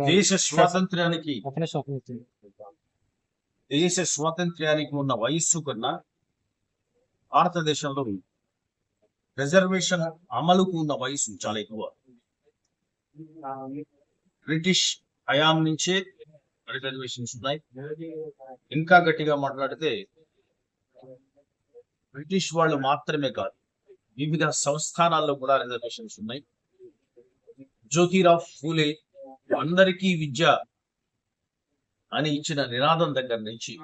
దేశ స్వాతంత్ర్యానికి దేశ స్వాతంత్ర్యానికి ఉన్న వయస్సు కన్నా భారతదేశంలో రిజర్వేషన్ అమలుకు ఉన్న వయసు చాలా ఎక్కువ. బ్రిటిష్ హయాం నుంచే రిజర్వేషన్స్ ఉన్నాయి. ఇంకా గట్టిగా మాట్లాడితే బ్రిటిష్ వాళ్ళు మాత్రమే కాదు వివిధ సంస్థానాల్లో కూడా రిజర్వేషన్స్ ఉన్నాయి. జ్యోతిరావు ఫూలే అందరికీ విద్య అని ఇచ్చిన నినాదం దగ్గర నుంచి.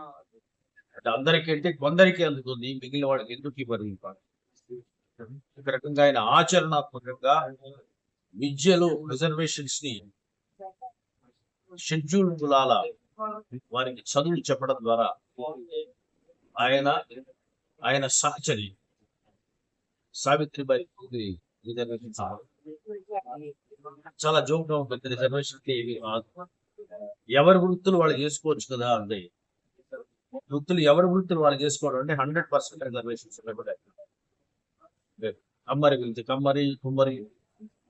అందరికీ అంటే కొందరికి అందుతుంది మిగిలిన వాళ్ళకి ఎందుకు ఇవ్వరు ఒక రకంగా ఆయన ఆచరణాత్మకంగా విద్యలో రిజర్వేషన్స్ని షెడ్యూల్ కులాల వారికి చదువులు చెప్పడం ద్వారా ఆయన ఆయన సహచరి సావిత్రిబాయి ఫూలే రిజర్వేషన్స్ చాలా జోక్గా ఉంటుంది. రిజర్వేషన్ ఏవి ఎవరి వృత్తులు వాళ్ళు చేసుకోవచ్చు కదా అంటే వృత్తులు ఎవరి వృత్తులు వాళ్ళు చేసుకోవడం అంటే హండ్రెడ్ పర్సెంట్ రిజర్వేషన్స్ కమ్మరి గురించి కమ్మరి కుమ్మరి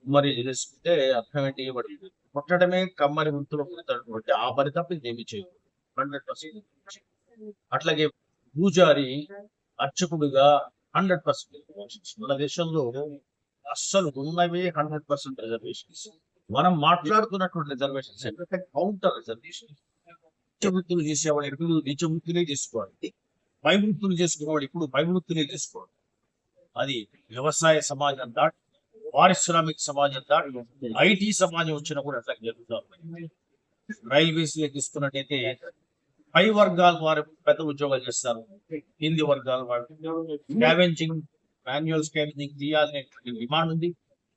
కుమ్మరి చేసుకుంటే అర్థం ఏంటి? వాడు పుట్టడమే కమ్మరి వృత్తులు పుట్టినటువంటి ఆ పని తప్ప ఇదేమి చేయదు హండ్రెడ్ పర్సెంట్. అట్లాగే పూజారి అర్చకుడుగా హండ్రెడ్ పర్సెంట్ మన దేశంలో అస్సలు ఉన్నవి హండ్రెడ్ పర్సెంట్ రిజర్వేషన్స్. మనం మాట్లాడుతున్నటువంటి రిజర్వేషన్స్ ఏంటంటే కౌంటర్ రిజర్వేషన్ నిత్య చేసేవాడు ఎప్పుడు నిత్యవృత్తులే చేసుకోవాలి. పై చేసుకునేవాడు ఇప్పుడు పై చేసుకోవాలి. అది వ్యవసాయ సమాజం దాటి పారిశ్రామిక సమాజం దాటి ఐటీ సమాజం వచ్చినా కూడా అట్లా జరుగుతుంది రైల్వేస్ తీసుకున్నట్టయితే పై వర్గాల వారు పెద్ద ఉద్యోగాలు చేస్తారు. కింది వర్గాల వారు. స్కావెంజింగ్ మాన్యువల్ స్కావెంజింగ్ చేయాలనేటువంటి డిమాండ్ ఉంది.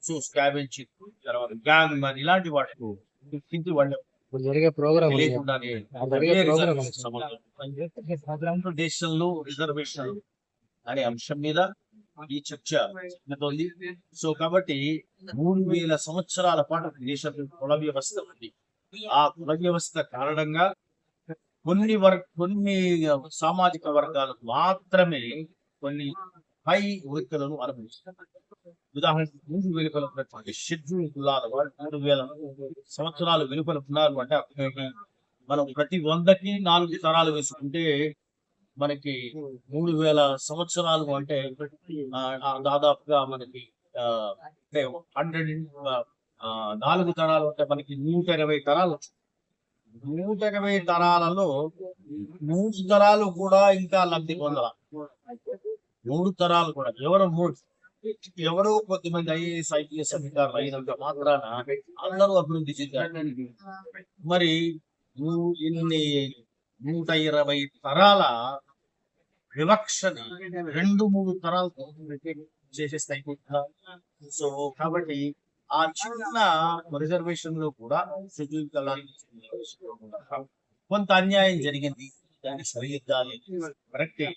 సో స్కావెంజింగ్ తర్వాత గ్యాంగ్ మరి ఇలాంటి వాటికి వాళ్ళ జరిగే ప్రోగ్రామ్. దేశంలో రిజర్వేషన్ అనే అంశం మీద ఈ చర్చ జరుగుతోంది. సో కాబట్టి మూడు వేల సంవత్సరాల పాటు దేశంలో కుల వ్యవస్థ ఉంది. ఆ కుల వ్యవస్థ కారణంగా కొన్ని వర్ కొన్ని సామాజిక వర్గాలు మాత్రమే కొన్ని పై కోరికలను అనుభవిస్తారు ఉదాహరణకు మూడు వెలుపల ఉన్నటువంటి షెడ్యూల్ కులాల వారు మూడు వేల సంవత్సరాలు వెలుపల ఉన్నారు అంటే మనం ప్రతి వందకి నాలుగు తరాలు వేసుకుంటే మనకి మూడు వేల సంవత్సరాలు అంటే దాదాపుగా మనకి హండ్రెడ్ నాలుగు తరాలు అంటే మనకి నూట ఇరవై తరాలు నూట ఇరవై తరాలలో మూడు తరాలు కూడా ఇంకా లబ్ధి పొందాలి మూడు తరాలు కూడా. ఎవరు మూడు. ఎవరో కొద్దిమంది ఐఏఎస్ ఐపీఎస్ అధికారులు అయినంత మాత్రాన అందరూ అభివృద్ధి చెందారు. మరి ఇన్ని నూట ఇరవై తరాల వివక్షని రెండు మూడు తరాలు చేసేస్తే అయిపోతుందా? సో కాబట్టి ఆ చిన్న రిజర్వేషన్లో కూడా షెడ్యూల్ కులానికి కొంత అన్యాయం జరిగింది. దాన్ని సరిదిద్దాలి కరెక్టే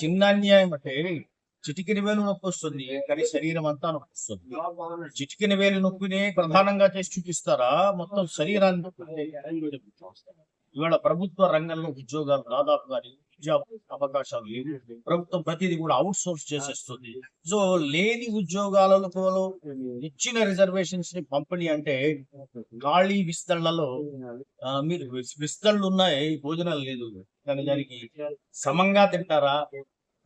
చిన్న అన్యాయం అంటే చిటికిన వేలు నొప్పి వస్తుంది కానీ శరీరం అంతా నొప్పి వస్తుంది. చిటికిన వేలు నొప్పిని ప్రధానంగా చేసి చూపిస్తారా? మొత్తం శరీరాన్ని ఇవాళ ప్రభుత్వ రంగంలో ఉద్యోగాలు దాదాపుగా జాబ్ అవకాశాలు లేవు ప్రభుత్వం ప్రతిదీ కూడా అవుట్ సోర్స్ చేసేస్తుంది. సో లేని ఉద్యోగాలలో ఇచ్చిన రిజర్వేషన్స్ని పంపిణీ అంటే గాలి విస్తరణలో మీరు విస్- విస్తరణలు ఉన్నాయి భోజనాలు లేదు. కానీ దానికి సమంగా తింటారా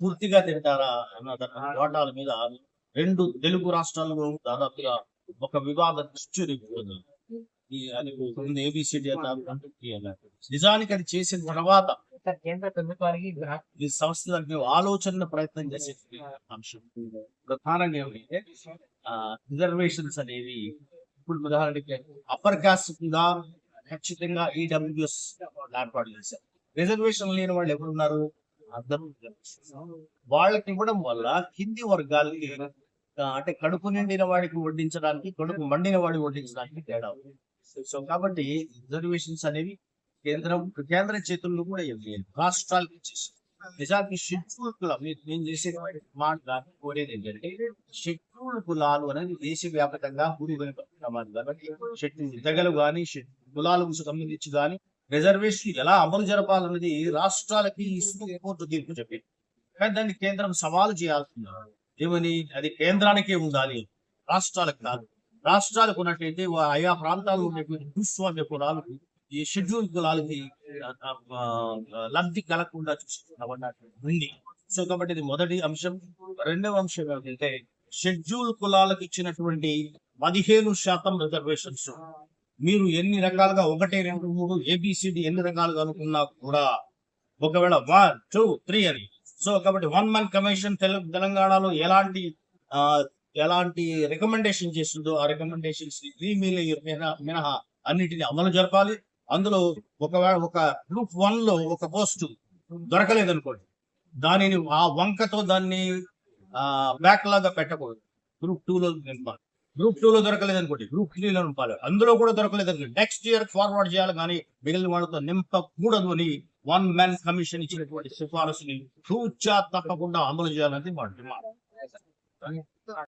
పూర్తిగా తింటారా అన్న వాటాల మీద రెండు తెలుగు రాష్ట్రాల్లో దాదాపుగా ఒక వివాద దృష్టి నిజానికి అది చేసిన తర్వాత ఈ సంస్థలకు మేము ఆలోచన ప్రయత్నం చేసే అంశం ప్రధానంగా ఏమంటే రిజర్వేషన్స్ అనేవి ఇప్పుడు ఉదాహరణకి అప్పర్ కాస్ట్ కింద ఖచ్చితంగా ఈడబ్ల్యూఎస్ ఏర్పాటు చేశారు రిజర్వేషన్ లేని వాళ్ళు ఎవరున్నారు అందరూ. వాళ్ళకి ఇవ్వడం వల్ల కింది వర్గాలకి అంటే కడుపు నిండిన వాడికి వడ్డించడానికి కడుపు మండిన వాడికి వడ్డించడానికి తేడా ఉంది. సో కాబట్టి రిజర్వేషన్స్ అనేవి కేంద్రం కేంద్ర చేతుల్లో కూడా ఇవ్వాలి రాష్ట్రాలకు నిజానికి షెడ్యూల్ కులం నేను చేసే మాట కానీ కోరేది ఏంటంటే షెడ్యూల్ కులాలు అనేది దేశవ్యాప్తంగా గురి ప్రమాదం కాబట్టి షెడ్యూల్ తెగలు కానీ కులాలకు సంబంధించి కానీ రిజర్వేషన్ ఎలా అమలు జరపాలన్నది రాష్ట్రాలకి ఇస్తూ కోర్టు తీర్పు చెప్పింది. కానీ దాన్ని కేంద్రం సవాలు చేయాల్సింది ఏమని? అది కేంద్రానికే ఉండాలి. రాష్ట్రాలకు కాదు. రాష్ట్రాలకు ఉన్నట్లయితే ఆయా ప్రాంతాలు ఉండేటువంటి భూస్వామ్య కులాలకు ఈ షెడ్యూల్ కులాలకి లబ్ధి కలగకుండా చూసుకున్నటువంటి సో కాబట్టి ఇది మొదటి అంశం. రెండవ అంశం ఏమిటంటే షెడ్యూల్ కులాలకు ఇచ్చినటువంటి పదిహేను శాతం రిజర్వేషన్స్. మీరు ఎన్ని రకాలుగా ఒకటి రెండు మూడు ఏబిసిడి ఎన్ని రకాలుగా అనుకున్నా కూడా ఒకవేళ వన్ టూ త్రీ అని. సో కాబట్టి వన్ మంత్ కమిషన్ తెలంగాణలో ఎలాంటి ఎలాంటి రికమెండేషన్ చేస్తుందో ఆ రికమెండేషన్స్ రీమీల్ మినహా అన్నిటిని అమలు జరపాలి. అందులో ఒకవేళ ఒక గ్రూప్ వన్లో ఒక పోస్ట్ దొరకలేదు అనుకోండి దానిని ఆ వంకతో దాన్ని బ్యాక్ లాగా పెట్టకూడదు. గ్రూప్ టూ లో నింపాలి. గ్రూప్ టూ లో దొరకలేదు అనుకోండి గ్రూప్ త్రీలో నింపాలి. అందులో కూడా దొరకలేదు అనుకోండి నెక్స్ట్ ఇయర్ ఫార్వర్డ్ చేయాలి కానీ మిగిలిన వాళ్ళతో నింపకూడదు అని వన్ మ్యాన్ కమిషన్ ఇచ్చినటువంటి సిఫారసుని తూచా తప్పకుండా అమలు చేయాలని మా డిమాండ్.